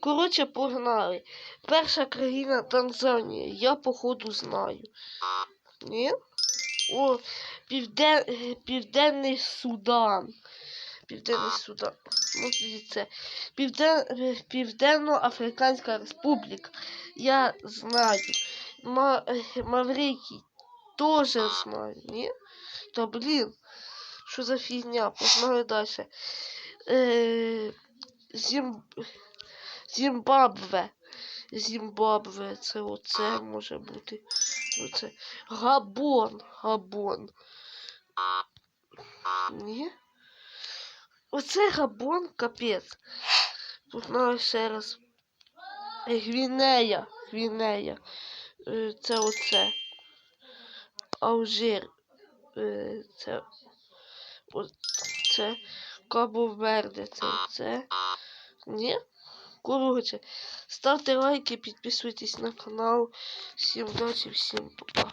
Коротше, погнали. Перша країна Танзанія. Я походу знаю. Ні? О, Півден... Південний Судан. Південний Судан. Ну, дивіться. Півден... Південно-Африканська Республіка. Я знаю. Ма... Маврикій теж знаю, ні? Та блін. Що за фігня? Погнали далі. Е... Зім... Зімбабве. Зімбабве. Це оце може бути. Оце. Габон. Габон. Ні? Оце Габон, капець. Тут надо ще раз. Гвінея. Гвінея. Е, Це оце. Алжир. Е, Це. Це. Кабо Верде. Це оце. Ні? Коротше. Ставте лайки, підписуйтесь на канал. Всім удачі, всім пока.